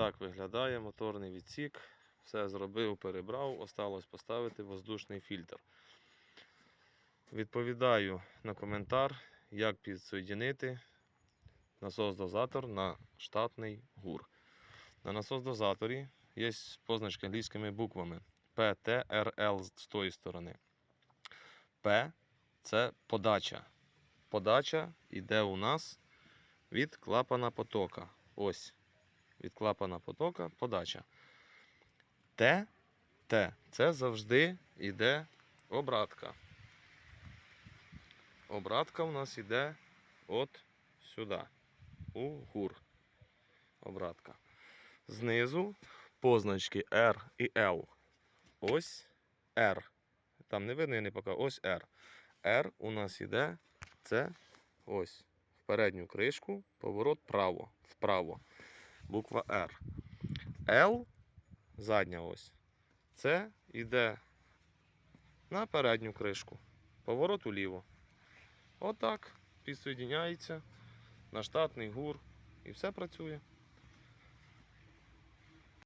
так виглядає моторний відсік. Все зробив, перебрав, осталось поставити воздушний фільтр. Відповідаю на коментар, як підсоєдинити насос-дозатор на штатний гур. На насос-дозаторі є позначки англійськими буквами L з тої сторони. P це подача. Подача йде у нас від клапана потока. Ось. Від клапана потока подача. Т, Т це завжди йде обратка. Обратка у нас йде от сюди. У гур. Обратка. Знизу позначки R і L. Ось R. Там не видно, я не покажу. Ось R. R у нас йде. Це ось. В передню кришку, поворот право, вправо. Буква R. L, задня ось. Це йде на передню кришку. Поворот уліво. Отак. Підсоєдняється на штатний гур. І все працює.